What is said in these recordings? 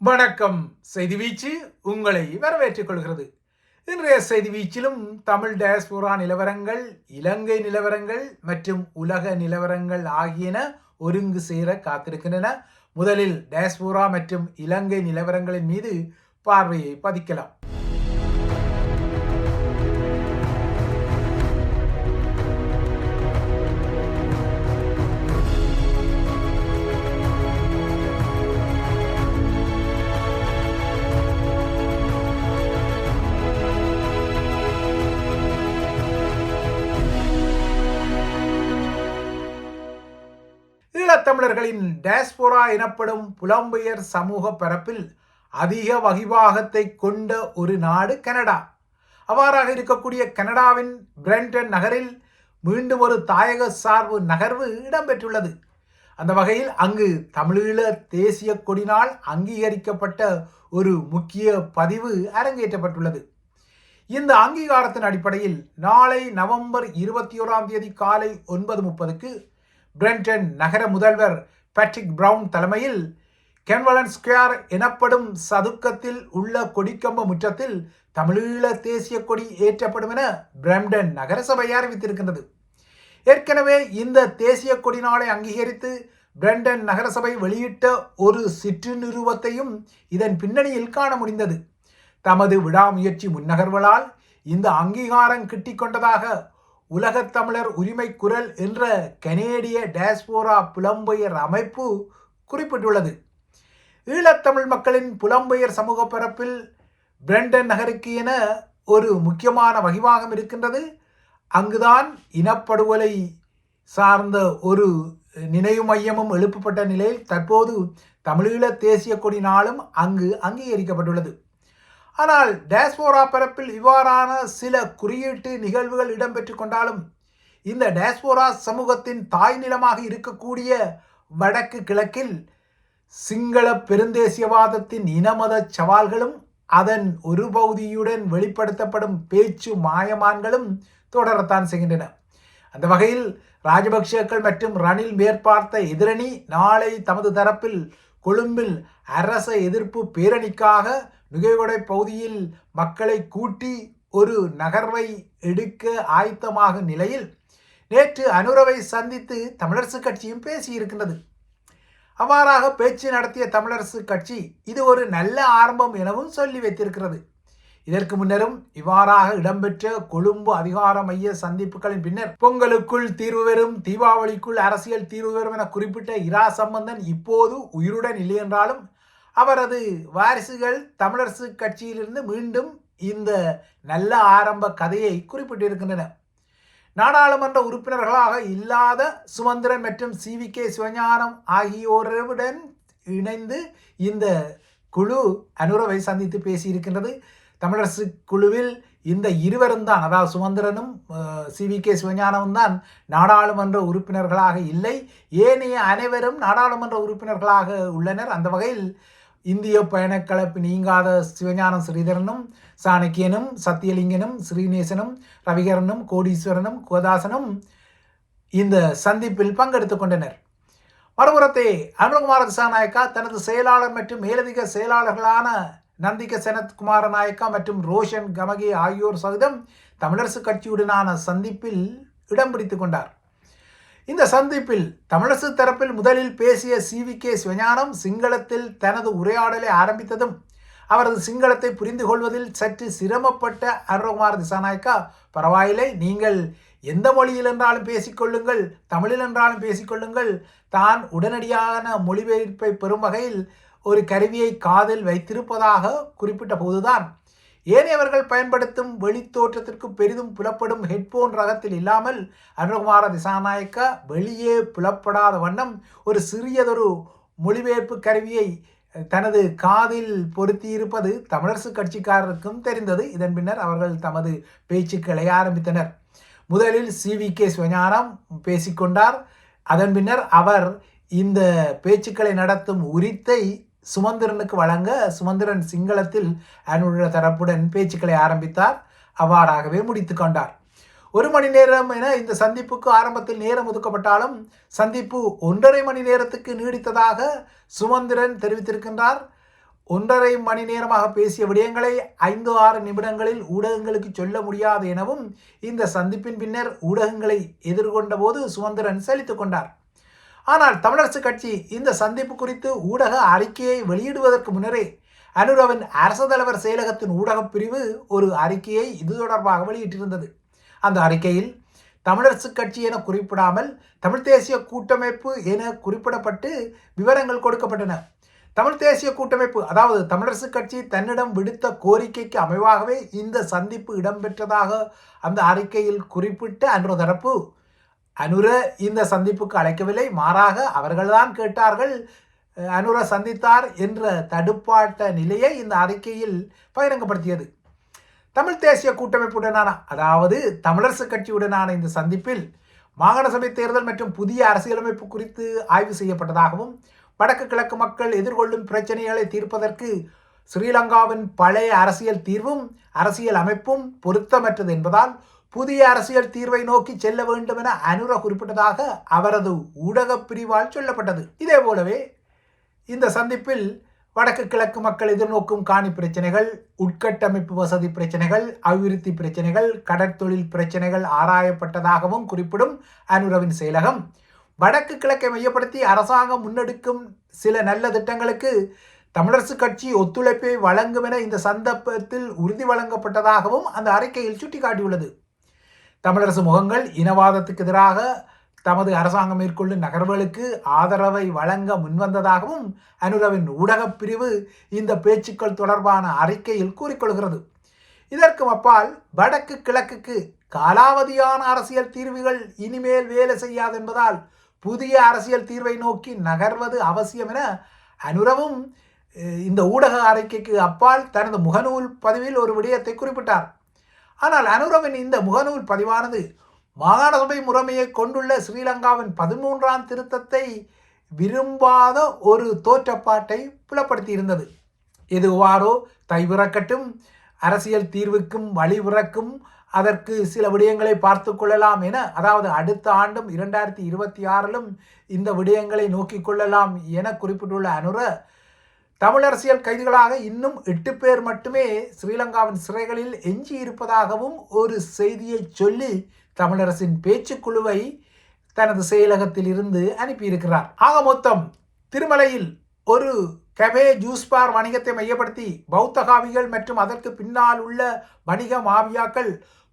வணக்கம். செய்தி வீச்சு உங்களை வரவேற்றுக் கொள்கிறது. இன்றைய செய்தி வீச்சிலும் தமிழ் டயஸ்போரா நிலவரங்கள் இலங்கை நிலவரங்கள் மற்றும் உலக நிலவரங்கள் ஆகியன ஒருங்கு சேர காத்திருக்கின்றன. முதலில் டயஸ்போரா மற்றும் இலங்கை நிலவரங்களின் மீது பார்வையை பதிக்கலாம். ஈழத்தமிழர்களின் டேஸ்போரா எனப்படும் புலம்பெயர் சமூக பரப்பில் அதிக வகிவாகத்தை கொண்ட ஒரு நாடு கனடா. அவ்வாறாக இருக்கக்கூடிய கனடாவின் பிரெண்டன் நகரில் மீண்டும் ஒரு தாயக சார்பு நகர்வு இடம்பெற்றுள்ளது. அந்த வகையில் அங்கு தமிழீழ தேசிய கொடினால் அங்கீகரிக்கப்பட்ட ஒரு முக்கிய பதிவு அரங்கேற்றப்பட்டுள்ளது. இந்த அங்கீகாரத்தின் அடிப்படையில் நாளை நவம்பர் இருபத்தி ஓராம் தேதி காலை ஒன்பது முப்பதுக்கு பிரெண்டன் நகர முதல்வர் பேட்ரிக் பிரவுன் தலைமையில் கென்வலன் ஸ்கொயர் எனப்படும் சதுக்கத்தில் உள்ள கொடிக்கம்ப முற்றத்தில் தமிழீழ தேசிய கொடி ஏற்றப்படும் என பிரம்டன் நகரசபை அறிவித்திருக்கின்றது. ஏற்கனவே இந்த தேசிய கொடி நாளை அங்கீகரித்து பிரண்டன் நகரசபை வெளியிட்ட ஒரு சிற்று நிறுவத்தையும் இதன் பின்னணியில் காண முடிந்தது. தமது விடாமுயற்சி முன்னகர்வலால் இந்த அங்கீகாரம் கிட்டிக்கொண்டதாக உலகத் தமிழர் உரிமை குரல் என்ற கனேடிய டேஸ்போரா புலம்பெயர் அமைப்பு குறிப்பிட்டுள்ளது. ஈழத்தமிழ் மக்களின் புலம்பெயர் சமூக பரப்பில் பிரண்டன் நகருக்கு என ஒரு முக்கியமான வகிவாகம் இருக்கின்றது. அங்குதான் இனப்படுகொலை சார்ந்த ஒரு நினைவு மையமும் எழுப்பப்பட்ட நிலையில் தற்போது தமிழீழ தேசிய கொடி நாளும் அங்கு அங்கீகரிக்கப்பட்டுள்ளது. ஆனால் டேஸ்போரா பரப்பில் இவ்வாறான சில குறியீட்டு நிகழ்வுகள் இடம்பெற்று கொண்டாலும் இந்த டேஸ்போரா சமூகத்தின் தாய் நிலமாக இருக்கக்கூடிய வடக்கு கிழக்கில் சிங்கள பெருந்தேசியவாதத்தின் இனமத சவால்களும் அதன் ஒரு பகுதியுடன் வெளிப்படுத்தப்படும் பேச்சு மாயமான்களும் தொடரத்தான் செய்கின்றன. அந்த வகையில் ராஜபக்சேக்கள் மற்றும் ரணில் மேற்பார்த்த எதிரணி நாளை தமது தரப்பில் கொழும்பில் அரச எதிர்ப்பு பேரணிக்காக நுகைவடை பகுதியில் மக்களை கூட்டி ஒரு நகர்வை எடுக்க ஆயத்தமாகும் நிலையில் நேற்று அனுரவை சந்தித்து தமிழரசு கட்சியும் பேசியிருக்கின்றது. அவ்வாறாக பேச்சு நடத்திய தமிழரசு கட்சி இது ஒரு நல்ல ஆரம்பம் எனவும் சொல்லி வைத்திருக்கிறது. இதற்கு முன்னரும் இவ்வாறாக இடம்பெற்ற கொழும்பு அதிகார மைய சந்திப்புகளின் பின்னர் பொங்கலுக்குள் தீர்வு பெறும் தீபாவளிக்குள் அரசியல் தீர்வு பெறும் என குறிப்பிட்ட இரா சம்பந்தன் இப்போது உயிருடன் இல்லை என்றாலும் அவரது வாரிசுகள் தமிழரசு கட்சியிலிருந்து மீண்டும் இந்த நல்ல ஆரம்ப கதையை குறிப்பிட்டிருக்கின்றன. நாடாளுமன்ற உறுப்பினர்களாக இல்லாத சுமந்திரன் மற்றும் சி. வி. கே. சிவஞானம் ஆகியோருடன் இணைந்து இந்த குழு அனுரவை சந்தித்து பேசியிருக்கின்றது. தமிழரசு குழுவில் இந்த இருவரும் தான் அதாவது சுமந்திரனும் சி. வி. கே. சிவஞானமும் தான் நாடாளுமன்ற உறுப்பினர்களாக இல்லை. ஏனைய அனைவரும் நாடாளுமன்ற உறுப்பினர்களாக உள்ளனர். அந்த வகையில் இந்திய பயணக்கலப்பு நீங்காத சிவஞானம் ஸ்ரீதரனும் சாணக்கியனும் சத்தியலிங்கனும் ஸ்ரீநேசனும் ரவிகரனும் கோடீஸ்வரனும் கோதாசனும் இந்த சந்திப்பில் பங்கெடுத்து கொண்டனர். மறுபுறத்தை அனுகுமார திசாநாயக்கா தனது செயலாளர் மற்றும் மேலதிக செயலாளர்களான நந்திக சனத்குமார நாயக்கா மற்றும் ரோஷன் கமகே ஆகியோர் சகிதம் தமிழரசு கட்சியுடனான சந்திப்பில் இடம் பிடித்து கொண்டார். இந்த சந்திப்பில் தமிழரசு தரப்பில் முதலில் பேசிய சி வி கே சிவஞானம் சிங்களத்தில் தனது உரையாடலை ஆரம்பித்ததும் அவரது சிங்களத்தை புரிந்து கொள்வதில் சற்று சிரமப்பட்ட அருணகுமார் திசாநாயக்கா பரவாயில்லை நீங்கள் எந்த மொழியில் என்றாலும் பேசிக்கொள்ளுங்கள் தமிழில் என்றாலும் பேசிக்கொள்ளுங்கள் தான் உடனடியான மொழிபெயர்ப்பை பெறும் வகையில் ஒரு கருவியை காதில் வைத்திருப்பதாக குறிப்பிட்ட போதுதான் ஏனையவர்கள் பயன்படுத்தும் வெளித்தோற்றத்திற்கு பெரிதும் புலப்படும் ஹெட்போன் ரகத்தில் இல்லாமல் அனுகுமார திசாநாயக்க வெளியே புலப்படாத வண்ணம் ஒரு சிறியதொரு மொழிபெயர்ப்பு கருவியை தனது காதில் பொருத்தியிருப்பது தமிழரசு கட்சிக்காரருக்கும் தெரிந்தது. இதன் பின்னர் அவர்கள் தமது பேச்சுக்களை ஆரம்பித்தனர். முதலில் சி. வி. கே. சிவஞானம் பேசிக்கொண்டார். அதன் பின்னர் அவர் இந்த பேச்சுக்களை நடத்தும் உரித்தை சுமந்திரனுக்கு வழங்க சுமந்திரன் சிங்களத்தில் அனுடைய தரப்புடன் பேச்சுக்களை ஆரம்பித்தார். அவ்வாறாகவே முடித்து கொண்டார். ஒரு மணி நேரம் என இந்த சந்திப்புக்கு ஆரம்பத்தில் நேரம் ஒதுக்கப்பட்டாலும் சந்திப்பு ஒன்றரை மணி நேரத்துக்கு நீடித்ததாக சுமந்திரன் தெரிவித்திருக்கின்றார். ஒன்றரை மணி நேரமாக பேசிய விடயங்களை ஐந்து ஆறு நிமிடங்களில் ஊடகங்களுக்கு சொல்ல முடியாது எனவும் இந்த சந்திப்பின் பின்னர் ஊடகங்களை எதிர்கொண்ட போது சுமந்திரன் செலுத்திக் கொண்டார். ஆனால் தமிழரசு கட்சி இந்த சந்திப்பு குறித்து ஊடக அறிக்கையை வெளியிடுவதற்கு முன்னரே அனுரவின் அரசு தலைவர் செயலகத்தின் ஊடகப் பிரிவு ஒரு அறிக்கையை இது தொடர்பாக வெளியிட்டிருந்தது. அந்த அறிக்கையில் தமிழரசு கட்சி என குறிப்பிடாமல் தமிழ் தேசிய கூட்டமைப்பு என குறிப்பிடப்பட்டு விவரங்கள் கொடுக்கப்பட்டன. தமிழ் தேசிய கூட்டமைப்பு அதாவது தமிழரசு கட்சி தன்னிடம் விடுத்த கோரிக்கைக்கு அமைவாகவே இந்த சந்திப்பு இடம்பெற்றதாக அந்த அறிக்கையில் குறிப்பிட்ட அன்று தரப்பு அனுர இந்த சந்திப்புக்கு அழைக்கவில்லை. மாறாக அவர்கள்தான் கேட்டார்கள் அனுர சந்தித்தார் என்ற தடுப்பாட்ட நிலையை இந்த அறிக்கையில் பகிரங்கப்படுத்தியது. தமிழ் தேசிய கூட்டமைப்புடனான அதாவது தமிழரசு கட்சியுடனான இந்த சந்திப்பில் மாகாண சபை தேர்தல் மற்றும் புதிய அரசியலமைப்பு குறித்து ஆய்வு செய்யப்பட்டதாகவும் வடக்கு கிழக்கு மக்கள் எதிர்கொள்ளும் பிரச்சனைகளை தீர்ப்பதற்கு ஸ்ரீலங்காவின் பழைய அரசியல் தீர்வும் அரசியல் அமைப்பும் பொருத்தமற்றது என்பதால் புதிய அரசியல் தீர்வை நோக்கி செல்ல வேண்டும் என அனுர குறிப்பிட்டதாக அவரது ஊடக பிரிவால் சொல்லப்பட்டது. இதே போலவே இந்த சந்திப்பில் வடக்கு கிழக்கு மக்கள் எதிர்நோக்கும் காணி பிரச்சனைகள் உட்கட்டமைப்பு வசதி பிரச்சனைகள் அபிவிருத்தி பிரச்சனைகள் கடற்தொழில் பிரச்சனைகள் ஆராயப்பட்டதாகவும் குறிப்பிடும் அனுரவின் செயலகம். வடக்கு கிழக்கை மையப்படுத்தி அரசாங்கம் முன்னெடுக்கும் சில நல்ல திட்டங்களுக்கு தமிழரசு கட்சி ஒத்துழைப்பை வழங்கும் என இந்த சந்தர்ப்பத்தில் உறுதி வழங்கப்பட்டதாகவும் அந்த அறிக்கையில் சுட்டிக்காட்டியுள்ளது. தமிழரசு முகங்கள் இனவாதத்துக்கு எதிராக தமது அரசாங்கம் மேற்கொள்ளும் நகர்வுகளுக்கு ஆதரவை வழங்க முன்வந்ததாகவும் அனுரவின் ஊடகப் பிரிவு இந்த பேச்சுக்கள் தொடர்பான அறிக்கையில் கூறிக்கொள்கிறது. இதற்கு அப்பால் வடக்கு கிழக்குக்கு காலாவதியான அரசியல் தீர்வுகள் இனிமேல் வேலை செய்யாது என்பதால் புதிய அரசியல் தீர்வை நோக்கி நகர்வது அவசியம் என அனுரவும் இந்த ஊடக அறிக்கைக்கு அப்பால் தனது முகநூல் பதிவில் ஒரு விடயத்தை குறிப்பிட்டார். ஆனால் அனுரவின் இந்த முகநூல் பதிவானது மாகாண சபை முறைமையை கொண்டுள்ள ஸ்ரீலங்காவின் பதிமூன்றாம் திருத்தத்தை விரும்பாத ஒரு தோற்றப்பாட்டை புலப்படுத்தியிருந்தது. எதுவாரோ தைவிறக்கட்டும் அரசியல் தீர்வுக்கும் வழிபிறக்கும் அதற்கு சில விடயங்களை பார்த்து கொள்ளலாம் என அதாவது அடுத்த ஆண்டும் இரண்டாயிரத்தி இருபத்தி ஆறிலும் இந்த விடயங்களை நோக்கிக் கொள்ளலாம் என குறிப்பிட்டுள்ள அனுர தமிழரசியல் கைதிகளாக இன்னும் எட்டு பேர் மட்டுமே ஸ்ரீலங்காவின் சிறைகளில் எஞ்சி இருப்பதாகவும் ஒரு செய்தியை சொல்லி தமிழரசின் பேச்சுக்குழுவை தனது செயலகத்தில் இருந்து அனுப்பியிருக்கிறார். ஆக மொத்தம் திருமலையில் ஒரு கபே ஜூஸ் பார் வணிகத்தை மையப்படுத்தி பௌத்தகாவிகள் மற்றும் அதற்கு பின்னால் உள்ள வணிக மாவியாக்கள்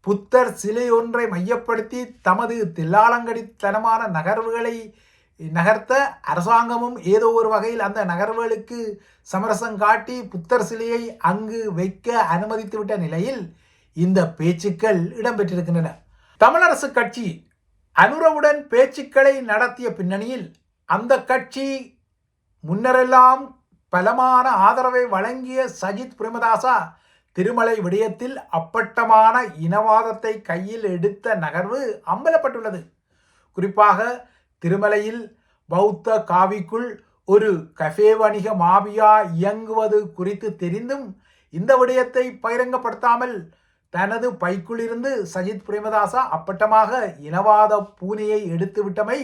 புத்தர் சிலை ஒன்றை மையப்படுத்தி தமது தில்லாலங்கடித்தனமான நகர்வுகளை நகர்த்த அரசாங்கமும் ஏதோ ஒரு வகையில் அந்த நகர்வுகளுக்கு சமரசம் காட்டி புத்தர் சிலையை அங்கு வைக்க அனுமதித்துவிட்ட நிலையில் இந்த பேச்சுக்கள் இடம்பெற்றிருக்கின்றன. தமிழரசு கட்சி அனுரவுடன் பேச்சுக்களை நடத்திய பின்னணியில் அந்த கட்சி முன்னரெல்லாம் பலமான ஆதரவை வழங்கிய சஜித் பிரேமதாசா திருமலை விடயத்தில் அப்பட்டமான இனவாதத்தை கையில் எடுத்த நகர்வு அம்பலப்பட்டுள்ளது. குறிப்பாக திருமலையில் பௌத்த காவிக்குள் ஒரு கஃபே வணிக மாபியா இயங்குவது குறித்து தெரிந்தும் இந்த விடயத்தை பகிரங்கப்படுத்தாமல் தனது பைக்குள்ளிருந்து சஜித் பிரேமதாசா அப்பட்டமாக இனவாத பூனையை எடுத்துவிட்டமை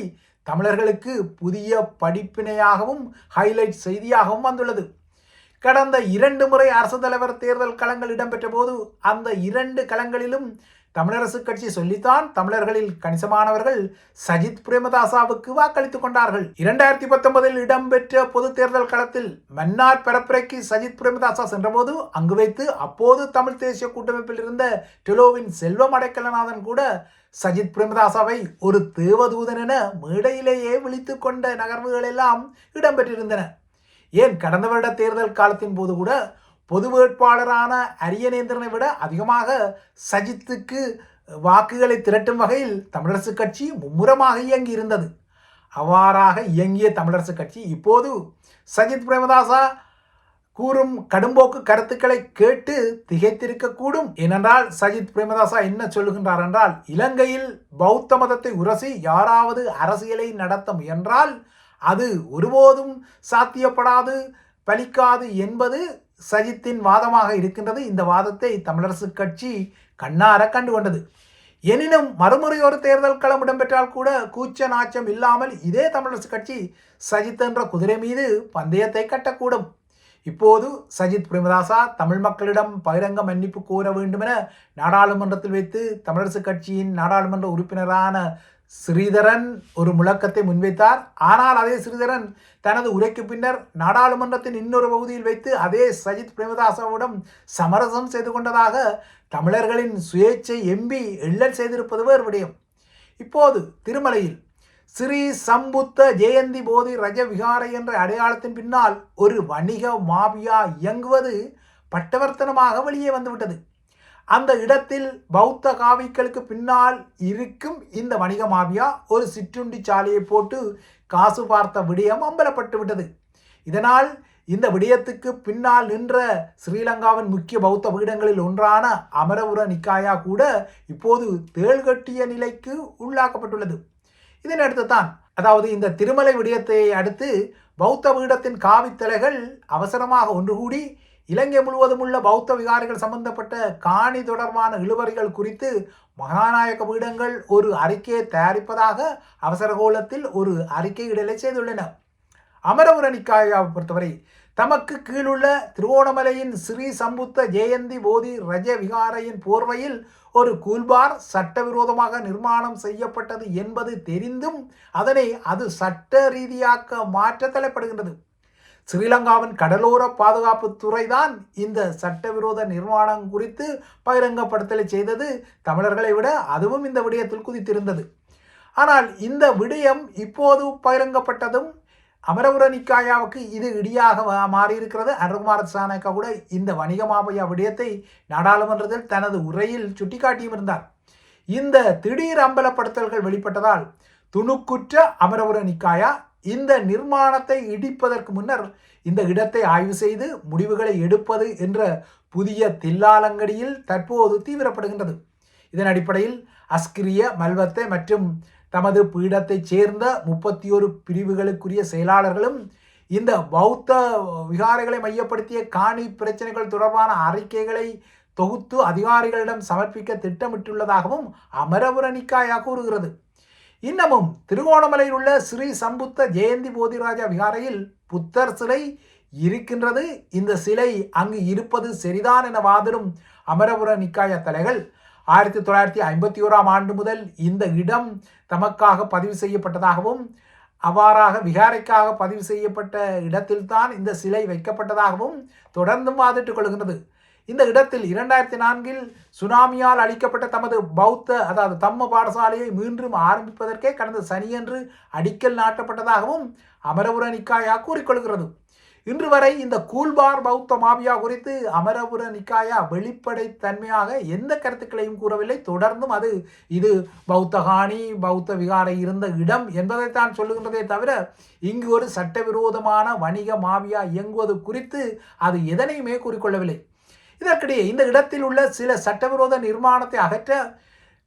தமிழர்களுக்கு புதிய படிப்பினையாகவும் ஹைலைட் செய்தியாகவும் வந்துள்ளது. கடந்த இரண்டு முறை அரசு தலைவர் தேர்தல் களங்கள் இடம்பெற்ற போது அந்த இரண்டு களங்களிலும் தமிழரசு கட்சி சொல்லித்தான் தமிழர்களில் கணிசமானவர்கள் சஜித் பிரேமதாசாவுக்கு வாக்களித்துக் கொண்டார்கள். இரண்டாயிரத்தி பத்தொன்பதில் இடம்பெற்ற பொது தேர்தல் களத்தில் மன்னார் பரப்புரைக்கு சஜித் பிரேமதாசா சென்றபோது அங்கு வைத்து அப்போது தமிழ் தேசிய கூட்டமைப்பில் இருந்த டெலோவின் செல்வம் அடைக்கலநாதன் கூட சஜித் பிரேமதாசாவை ஒரு தேவதூதன் என மேடையிலேயே விழித்து கொண்ட நகர்வுகள் எல்லாம் இடம்பெற்றிருந்தன. ஏன் கடந்த வருட தேர்தல் காலத்தின் போது கூட பொது வேட்பாளரான அரியநேந்திரனை விட அதிகமாக சஜித்துக்கு வாக்குகளை திரட்டும் வகையில் தமிழரசு கட்சி மும்முரமாக இயங்கி இருந்தது அவ்வாறாக இயங்கிய தமிழரசு கட்சி இப்போது சஜித் பிரேமதாசா கூறும் கடும்போக்கு கருத்துக்களை கேட்டு திகைத்திருக்கக்கூடும். ஏனென்றால் சஜித் பிரேமதாசா என்ன சொல்லுகின்றார் என்றால் இலங்கையில் பௌத்த மதத்தை உரசி யாராவது அரசியலை நடத்த முயன்றால் அது ஒருபோதும் சாத்தியப்படாது பலிக்காது என்பது சஜித்தின் வாதமாக இருக்கின்றது. இந்த வாதத்தை தமிழரசு கட்சி கண்ணார கண்டு கொண்டது. எனினும் மறுமுறை ஒரு தேர்தல் களம் இடம்பெற்றால் கூட கூச்ச நாச்சம் இல்லாமல் இதே தமிழரசு கட்சி சஜித் என்ற குதிரை மீது பந்தயத்தை கட்டக்கூடும். இப்போது சஜித் பிரேமதாசா தமிழ் மக்களிடம் பகிரங்க மன்னிப்பு கோர வேண்டுமென நாடாளுமன்றத்தில் வைத்து தமிழரசுக் கட்சியின் நாடாளுமன்ற உறுப்பினரான ஸ்ரீதரன் ஒரு முழக்கத்தை முன்வைத்தார். ஆனால் அதே ஸ்ரீதரன் தனது உரைக்கு பின்னர் நாடாளுமன்றத்தின் இன்னொரு பகுதியில் வைத்து அதே சஜித் பிரேமதாசாவிடம் சமரசம் செய்து கொண்டதாக தமிழர்களின் சுயேட்சை எம்பி எள்ளல் செய்திருப்பது வேறு விடயம். இப்போது திருமலையில் ஸ்ரீ சம்புத்த ஜெயந்தி போதி ரஜ விகாரை என்ற அடையாளத்தின் பின்னால் ஒரு வணிக மாபியா இயங்குவது பட்டவர்த்தனமாக வெளியே வந்துவிட்டது. அந்த இடத்தில் பௌத்த காவிக்களுக்கு பின்னால் இருக்கும் இந்த வணிக மாபியா ஒரு சிற்றுண்டி சாலையை போட்டு காசு பார்த்த விடயம் அம்பலப்பட்டு விட்டது. இதனால் இந்த விடயத்துக்கு பின்னால் நின்ற ஸ்ரீலங்காவின் முக்கிய பௌத்த பீடங்களில் ஒன்றான அமரபுர நிக்காயா கூட இப்போது தேள்கட்டிய நிலைக்கு உள்ளாக்கப்பட்டுள்ளது. இதனடுத்து தான் அதாவது இந்த திருமலை விடயத்தை அடுத்து பௌத்த பீடத்தின் காவித்தலைகள் அவசரமாக ஒன்று கூடி இலங்கை முழுவதும் உள்ள பௌத்த விகாரிகள் சம்பந்தப்பட்ட காணி தொடர்பான இழுவறிகள் குறித்து மகாநாயக்க பீடங்கள் ஒரு அறிக்கையை தயாரிப்பதாக அவசர கோலத்தில் ஒரு அறிக்கை இடலை செய்துள்ளன. அமரபுர நிக்காயாவை பொறுத்தவரை தமக்கு கீழுள்ள திருவோணமலையின் ஸ்ரீ சம்புத்த ஜெயந்தி போதி ரஜ விகாரையின் போர்வையில் ஒரு கூல்பார் சட்டவிரோதமாக நிர்மாணம் செய்யப்பட்டது என்பது தெரிந்தும் அதனை அது சட்ட ரீதியாக்க மாற்ற தலைப்படுகின்றது ஸ்ரீலங்காவின் கடலோர பாதுகாப்பு துறைதான் இந்த சட்டவிரோத நிர்மாணம் குறித்து பகிரங்கப்படுத்தலை செய்தது தமிழர்களை விட அதுவும் இந்த விடயத்தில் குதித்திருந்தது. ஆனால் இந்த விடயம் இப்போது பகிரங்கப்பட்டதும் அமரபுர நிக்காயாவுக்கு இது இடியாக மாறியிருக்கிறது. அருகுமார சானக்கா கூட இந்த வணிக மாபையா விடயத்தை நாடாளுமன்றத்தில் தனது உரையில் சுட்டிக்காட்டியும் இருந்தார். இந்த திடீர் அம்பலப்படுத்தல்கள் வெளிப்பட்டதால் துணுக்குற்ற அமரபுர நிக்காயா இந்த நிர்மாணத்தை இடிப்பதற்கு முன்னர் இந்த இடத்தை ஆய்வு செய்து முடிவுகளை எடுப்பது என்ற புதிய தில்லாலங்கடியில் தற்போது தீவிரப்படுகின்றது. இதன் அடிப்படையில் அஸ்கிரிய மல்வத்தை மற்றும் தமது பீடத்தைச் சேர்ந்த முப்பத்தி ஒரு பிரிவுகளுக்குரிய செயலாளர்களும் இந்த பௌத்த விகாரைகளை மையப்படுத்திய காணி பிரச்சனைகள் தொடர்பான அறிக்கைகளை தொகுத்து அதிகாரிகளிடம் சமர்ப்பிக்க திட்டமிட்டுள்ளதாகவும் அமரபுர நிக்காயா கூறுகிறது. இன்னமும் திருகோணமலையில் உள்ள ஸ்ரீ சம்புத்த ஜெயந்தி போதிராஜா விகாரையில் புத்தர் சிலை இருக்கின்றது. இந்த சிலை அங்கு இருப்பது சரிதான் என வாதிடும் அமரபுர நிக்காய தலைகள். ஆயிரத்தி தொள்ளாயிரத்தி ஐம்பத்தி ஓராம் ஆண்டு முதல் இந்த இடம் தமக்காக பதிவு செய்யப்பட்டதாகவும் அவ்வாறாக விகாரைக்காக பதிவு செய்யப்பட்ட இடத்தில்தான் இந்த சிலை வைக்கப்பட்டதாகவும் தொடர்ந்தும் வாதிட்டுக் கொள்கின்றது. இந்த இடத்தில் இரண்டாயிரத்தி நான்கில் சுனாமியால் அளிக்கப்பட்ட தமது பௌத்த அதாவது தம்ம பாடசாலையை மீண்டும் ஆரம்பிப்பதற்கே கடந்த சனியன்று அடிக்கல் நாட்டப்பட்டதாகவும் அமரபுர நிக்காயா கூறிக்கொள்கிறது. இன்று வரை இந்த கூல்பார் பௌத்த மாபியா குறித்து அமரபுர நிக்காயா வெளிப்படைத்தன்மையாக எந்த கருத்துக்களையும் கூறவில்லை. தொடர்ந்தும் அது இது பௌத்தகாணி பௌத்த விகாரை இருந்த இடம் என்பதைத்தான் சொல்லுகின்றதே தவிர இங்கு ஒரு சட்டவிரோதமான வணிக மாவியா இயங்குவது குறித்து அது எதனையுமே கூறிக்கொள்ளவில்லை. இதற்கிடையே இந்த இடத்தில் உள்ள சில சட்டவிரோத நிர்மாணத்தை அகற்ற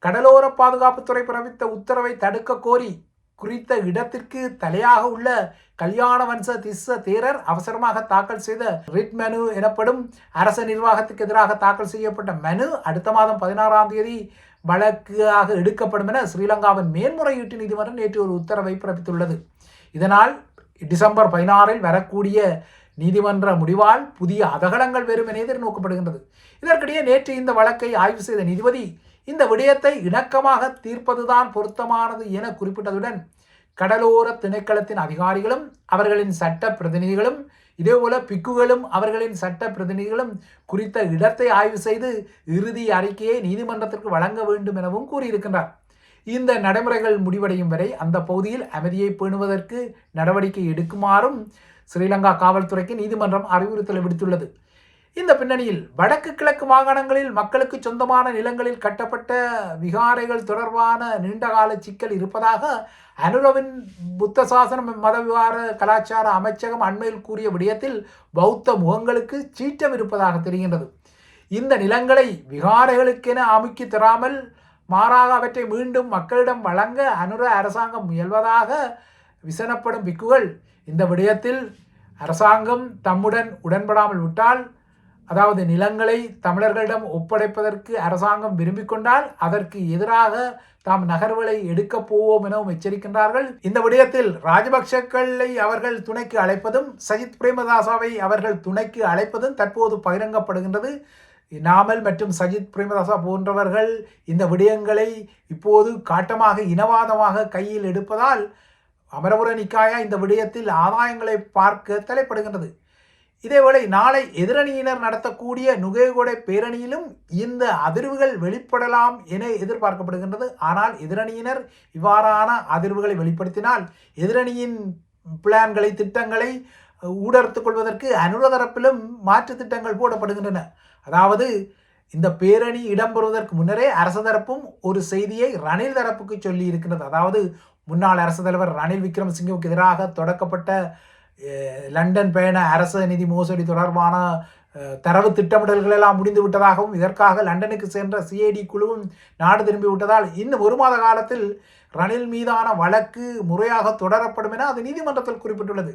கடலோர பாதுகாப்புத்துறை பிறப்பித்த உத்தரவை தடுக்க கோரி குறித்த இடத்திற்கு தலையாக உள்ள கல்யாண வம்ச திஸ்ஸ தேரர் அவசரமாக தாக்கல் செய்த ரிட் மனு எனப்படும் அரச நிர்வாகத்துக்கு எதிராக தாக்கல் செய்யப்பட்ட மெனு அடுத்த மாதம் பதினாறாம் தேதி வழக்காக எடுக்கப்படும் என ஸ்ரீலங்காவின் மேன்முறையீட்டு நீதிமன்றம் நேற்று ஒரு உத்தரவை பிறப்பித்துள்ளது. இதனால் டிசம்பர் பதினாறில் வரக்கூடிய நீதிமன்ற முடிவால் புதிய அதகலங்கள் வரும் என எதிர்நோக்கப்படுகின்றது. இதற்கிடையே நேற்று இந்த வழக்கை ஆய்வு செய்த நீதிபதி இந்த விடயத்தை இணக்கமாக தீர்ப்பதுதான் பொருத்தமானது என குறிப்பிட்டதுடன் கடலோர திணைக்களத்தின் அதிகாரிகளும் அவர்களின் சட்ட பிரதிநிதிகளும் இதேபோல பிக்குகளும் அவர்களின் சட்ட பிரதிநிதிகளும் குறித்த இடத்தை ஆய்வு செய்து இறுதி அறிக்கையை நீதிமன்றத்திற்கு வழங்க வேண்டும் எனவும் கூறியிருக்கின்றார். இந்த நடைமுறைகள் முடிவடையும் வரை அந்த பகுதியில் அமைதியை பேணுவதற்கு நடவடிக்கை எடுக்குமாறும் ஸ்ரீலங்கா காவல்துறைக்கு நீதிமன்றம் அறிவுறுத்தல் விடுத்துள்ளது. இந்த பின்னணியில் வடக்கு கிழக்கு மாகாணங்களில் மக்களுக்கு சொந்தமான நிலங்களில் கட்டப்பட்ட விகாரைகள் தொடர்பான நீண்டகால சிக்கல் இருப்பதாக அனுரவின் புத்த சாசனம் மத விவகார கலாச்சார அமைச்சகம் அண்மையில் கூறிய விடயத்தில் பௌத்த முகங்களுக்கு சீற்றம் இருப்பதாக தெரிகின்றது. இந்த நிலங்களை விகாரைகளுக்கென அமுக்கி தராமல் மாறாக அவற்றை மீண்டும் மக்களிடம் வழங்க அனுர அரசாங்கம் முயல்வதாக விசனப்படும் பிக்குகள் இந்த விடயத்தில் அரசாங்கம் தம்முடன் உடன்படாமல் விட்டால் அதாவது நிலங்களை தமிழர்களிடம் ஒப்படைப்பதற்கு அரசாங்கம் விரும்பிக் கொண்டால் அதற்கு எதிராக தாம் நகர்வுகளை எடுக்கப் போவோம் எனவும் எச்சரிக்கின்றார்கள். இந்த விடயத்தில் ராஜபக்சக்களை அவர்கள் துணைக்கு அழைப்பதும் சஜித் பிரேமதாசாவை அவர்கள் துணைக்கு அழைப்பதும் தற்போது பகிரங்கப்படுகின்றது. நாமல் மற்றும் சஜித் பிரேமதாசா போன்றவர்கள் இந்த விடயங்களை இப்போது காட்டமாக இனவாதமாக கையில் எடுப்பதால் அமரபுர நிக்காயா இந்த விடயத்தில் ஆதாயங்களை பார்க்க தலைப்படுகின்றது. இதேவேளை நாளை எதிரணியினர் நடத்தக்கூடிய நுகைகொடை பேரணியிலும் இந்த அதிர்வுகள் வெளிப்படலாம் என எதிர்பார்க்கப்படுகின்றது. ஆனால் எதிரணியினர் இவ்வாறான அதிர்வுகளை வெளிப்படுத்தினால் எதிரணியின் பிளான்களை திட்டங்களை ஊடறுத்துக் கொள்வதற்கு அனுரதரப்பிலும் மாற்று திட்டங்கள் போடப்படுகின்றன. அதாவது இந்த பேரணி இடம்பெறுவதற்கு முன்னரே அரசு தரப்பும் ஒரு செய்தியை ரணில் தரப்புக்கு சொல்லி இருக்கின்றது. அதாவது முன்னாள் அரசு தலைவர் ரணில் விக்ரமசிங்கவுக்கு எதிராக தொடக்கப்பட்ட லண்டன் பயண அரச நிதி மோசடி தொடர்பான தரவு திட்டமிடல்கள் எல்லாம் முடிந்து விட்டதாகவும் இதற்காக லண்டனுக்கு சென்ற சிஐடி குழுவும் நாடு திரும்பி விட்டதால் இன்னும் ஒரு மாத காலத்தில் ரணில் மீதான வழக்கு முறையாக தொடரப்படும் என அது நீதிமன்றத்தில் குறிப்பிட்டுள்ளது.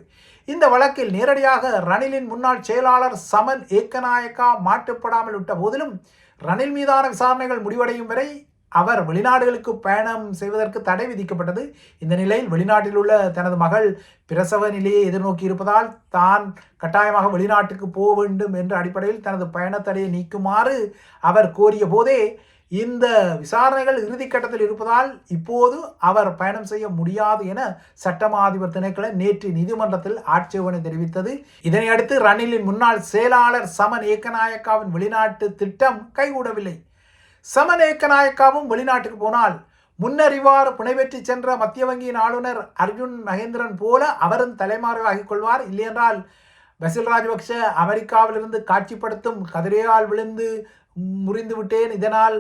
இந்த வழக்கில் நேரடியாக ரணிலின் முன்னாள் செயலாளர் சமன் ஏக்கநாயக்கா மாட்டுப்படாமல் விட்ட போதிலும் ரணில் மீதான விசாரணைகள் முடிவடையும் வரை அவர் வெளிநாடுகளுக்கு பயணம் செய்வதற்கு தடை விதிக்கப்பட்டது. இந்த நிலையில் வெளிநாட்டில் உள்ள தனது மகள் பிரசவ நிலையை எதிர்நோக்கி இருப்பதால் தான் கட்டாயமாக வெளிநாட்டுக்கு போக வேண்டும் என்ற அடிப்படையில் தனது பயணத்தடையை நீக்குமாறு அவர் கோரிய போதே இந்த விசாரணைகள் இறுதிக்கட்டத்தில் இருப்பதால் இப்போது அவர் பயணம் செய்ய முடியாது என சட்டமா அதிபர் திணைக்கள நேற்று நீதிமன்றத்தில் ஆட்சேபனை தெரிவித்தது. இதனையடுத்து ரணிலின் முன்னாள் செயலாளர் சமன் ஏக்கநாயக்காவின் வெளிநாட்டு திட்டம் கைகூடவில்லை. சமநேக்கநாயக்காவும் வெளிநாட்டுக்கு போனால் முன்னறிவாறு புனைவெற்றி சென்ற மத்திய வங்கியின் ஆளுநர் அர்ஜுன் மகேந்திரன் போல அவரும் தலைமாறிவாகிக் கொள்வார். இல்லையென்றால் பசில் ராஜபக்ஷ அமெரிக்காவிலிருந்து காட்சிப்படுத்தும் கதிரையால் விழுந்து முறிந்துவிட்டேன். இதனால்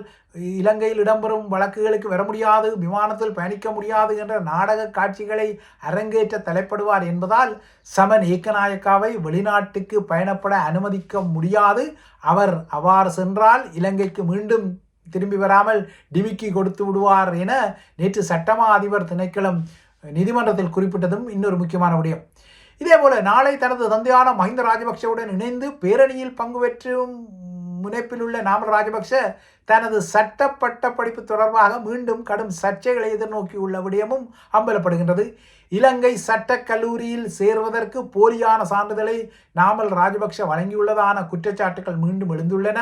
இலங்கையில் இடம்பெறும் வழக்குகளுக்கு வர முடியாது விமானத்தில் பயணிக்க முடியாது என்ற நாடக காட்சிகளை அரங்கேற்ற தலைப்படுவார் என்பதால் சமன் ஏக்கநாயக்காவை வெளிநாட்டுக்கு பயணப்பட அனுமதிக்க முடியாது. அவர் அவ்வாறு சென்றால் இலங்கைக்கு மீண்டும் திரும்பி வராமல் டிமிக்கி கொடுத்து விடுவார் என நேற்று சட்டமா அதிபர் திணைக்களம் நீதிமன்றத்தில் குறிப்பிட்டதும் இன்னொரு முக்கியமான விடயம். இதேபோல நாளை தனது தந்தையான மஹிந்த ராஜபக்சவுடன் இணைந்து பேரணியில் பங்கு பெற்றும் முனைப்பில் உள்ள நாமல் ராஜபக்ஷ தனது சட்ட பட்ட படிப்பு தொடர்பாக மீண்டும் கடும் சர்ச்சைகளை எதிர்நோக்கியுள்ள விடயமும் அம்பலப்படுகின்றது. இலங்கை சட்டக் கல்லூரியில் சேர்வதற்கு போலியான சான்றிதழை நாமல் ராஜபக்ஷ வழங்கியுள்ளதான குற்றச்சாட்டுகள் மீண்டும் எழுந்துள்ளன.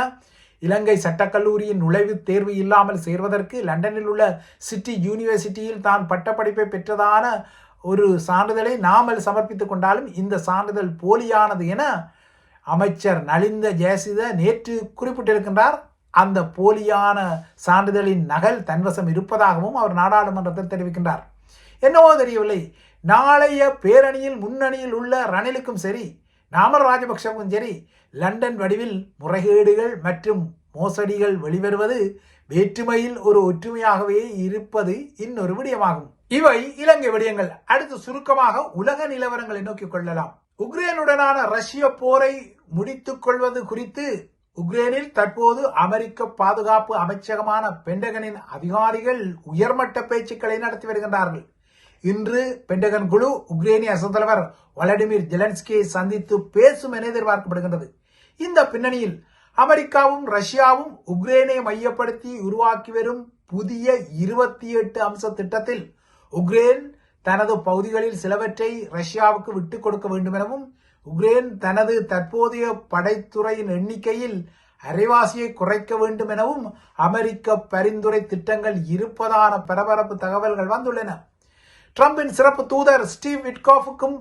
இலங்கை சட்டக்கல்லூரியின் நுழைவுத் தேர்வு இல்லாமல் சேர்வதற்கு லண்டனில் உள்ள சிட்டி யூனிவர்சிட்டியில் தான் பட்டப்படிப்பை பெற்றதான ஒரு சான்றிதழை நாமல் சமர்ப்பித்துக் கொண்டாலும் இந்த சான்றிதழ் போலியானது என அமைச்சர் நலிந்த ஜெயசித நேற்று குறிப்பிட்டிருக்கின்றார் அந்த போலியான சான்றிதழின் நகல் தன்வசம் இருப்பதாகவும் அவர் நாடாளுமன்றத்தில் தெரிவிக்கின்றார். என்னவோ தெரியவில்லை நாளைய பேரணியில் முன்னணியில் உள்ள ரணிலுக்கும் சரி நாமல் ராஜபக்சவும் சரி லண்டன் வடிவில் முறைகேடுகள் மற்றும் மோசடிகள் வெளிவருவது வேற்றுமையில் ஒரு ஒற்றுமையாகவே இருப்பது இன்னொரு விடயமாகும். இவை இலங்கை விடயங்கள். அடுத்து சுருக்கமாக உலக நிலவரங்களை நோக்கிக் கொள்ளலாம். உக்ரைனுடனான ரஷ்ய போரை முடித்துக் கொள்வது குறித்து உக்ரைனில் தற்போது அமெரிக்க பாதுகாப்பு அமைச்சகமான பெண்டகனின் அதிகாரிகள் உயர்மட்ட பேச்சுக்களை நடத்தி வருகின்றார்கள். இன்று பெண்டகன் குழு உக்ரைனிய அரசுத்தலைவர் வளடிமிர் ஜெலன்ஸ்கியை சந்தித்து பேசும் என எதிர்பார்க்கப்படுகின்றது. இந்த பின்னணியில் அமெரிக்காவும் ரஷ்யாவும் உக்ரைனை மையப்படுத்தி உருவாக்கி வரும் புதிய இருபத்தி எட்டு அம்ச திட்டத்தில் உக்ரைன் தனது பகுதிகளில் சிலவற்றை ரஷ்யாவுக்கு விட்டுக் கொடுக்க வேண்டும் எனவும் உக்ரைன் தனது தற்போதைய படைத்துறையின் எண்ணிக்கையில் அரைவாசியை குறைக்க வேண்டும் எனவும் அமெரிக்க பரிந்துரை திட்டங்கள் இருப்பதான பரபரப்பு தகவல்கள் வந்துள்ளன. டிரம்பின் சிறப்பு தூதர் ஸ்டீவ் விட்காஃபுக்கும்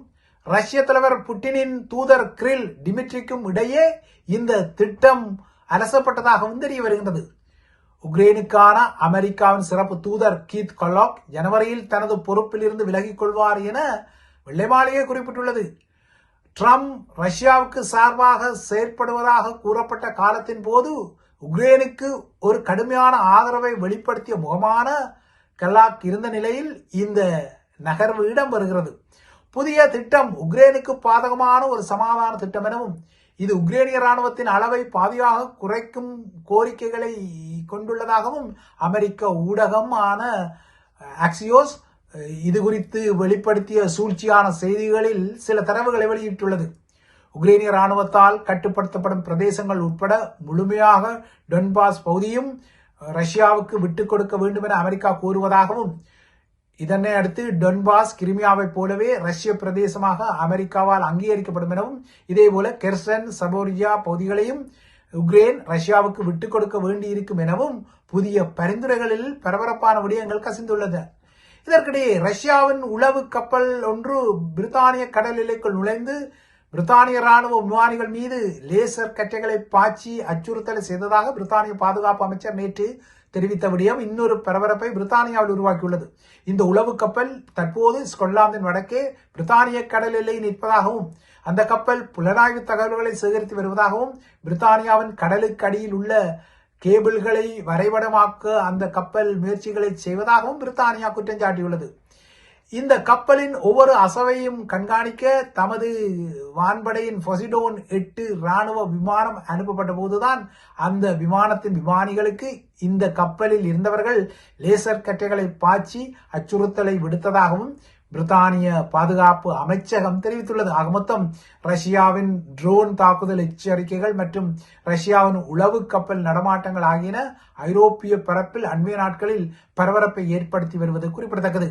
ரஷ்ய தலைவர் புட்டினின் தூதர் கிரில் டிமிட்ரிக்கும் இடையே இந்த திட்டம் அலசப்பட்டதாகவும் தெரிய வருகின்றது உக்ரைனுக்கான அமெரிக்காவின் சிறப்பு தூதர் கீத் கொலாக் ஜனவரியில் தனது பொறுப்பில் இருந்து விலகிக் கொள்வார் என வெள்ளை மாளிகை குறிப்பிட்டுள்ளது. ட்ரம்ப் ரஷ்யாவுக்கு சார்பாக செயற்படுவதாக கூறப்பட்ட காலத்தின் போது உக்ரைனுக்கு ஒரு கடுமையான ஆதரவை வெளிப்படுத்திய முகமான கல்லாக் இருந்த நிலையில் இந்த நகர்வு இடம் வருகிறது புதிய திட்டம் உக்ரைனுக்கு பாதகமான ஒரு சமாதான திட்டம் எனவும் இது உக்ரேனிய ராணுவத்தின் அளவை பாதியாக குறைக்கும் கோரிக்கைகளை கொண்டுள்ளதாகவும் அமெரிக்க ஊடகமான ஆக்சியோஸ் இது குறித்து வெளிப்படுத்திய சூழ்ச்சியான செய்திகளில் சில தரவுகளை வெளியிட்டுள்ளது. உக்ரேனிய ராணுவத்தால் கட்டுப்படுத்தப்படும் பிரதேசங்கள் உட்பட முழுமையாக டொன்பாஸ் பகுதியும் ரஷ்யாவுக்கு விட்டுக் கொடுக்க வேண்டும் என அமெரிக்கா கூறுவதாகவும் இதனை அடுத்து டொன்பாஸ் கிரிமியாவைப் போலவே ரஷ்ய பிரதேசமாக அமெரிக்காவால் அங்கீகரிக்கப்படும் எனவும் இதேபோல கெர்சன் சபோரியா பகுதிகளையும் உக்ரைன் ரஷ்யாவுக்கு விட்டுக் கொடுக்க வேண்டியிருக்கும் எனவும் புதிய பரிந்துரைகளில் பரபரப்பான விடயங்கள் கசிந்துள்ளது. இதற்கிடையே ரஷ்யாவின் உளவு கப்பல் ஒன்று பிரித்தானிய கடல் எல்லைக்குள் நுழைந்து பிரித்தானிய ராணுவ விமானிகள் மீது லேசர் கற்றைகளை பாய்ச்சி அச்சுறுத்தலை செய்ததாக பிரித்தானிய பாதுகாப்பு அமைச்சர் நேற்று தெரிவித்தபடியும் இன்னொரு பரபரப்பை பிரித்தானியாவில் உருவாக்கியுள்ளது. இந்த உளவு கப்பல் தற்போது ஸ்கொட்லாந்தின் வடக்கே பிரித்தானிய கடல் எல்லையில் நிற்பதாகவும் அந்த கப்பல் புலனாய்வு தகவல்களை சேகரித்து வருவதாகவும் பிரித்தானியாவின் கடலுக்கு அடியில் உள்ள கேபிள்களை வரைபடமாக்க அந்த கப்பல் முயற்சிகளை செய்வதாகவும் பிரித்தானியா குற்றம் சாட்டியுள்ளது. இந்த கப்பலின் ஒவ்வொரு அசவையும் கண்காணிக்க தமது வான்படையின் பொசிடோன் எட்டு ராணுவ விமானம் அனுப்பப்பட்ட போதுதான் அந்த விமானத்தின் விமானிகளுக்கு இந்த கப்பலில் இருந்தவர்கள் லேசர் கட்டைகளை பாய்ச்சி அச்சுறுத்தலை விடுத்ததாகவும் பிரித்தானிய பாதுகாப்பு அமைச்சகம் தெரிவித்துள்ளது. ஆக மொத்தம் ரஷ்யாவின் ட்ரோன் தாக்குதல் எச்சரிக்கைகள் மற்றும் ரஷ்யாவின் உளவு கப்பல் நடமாட்டங்கள் ஆகியன ஐரோப்பிய பரப்பில் அண்மைய நாட்களில் பரபரப்பை ஏற்படுத்தி வருவது குறிப்பிடத்தக்கது.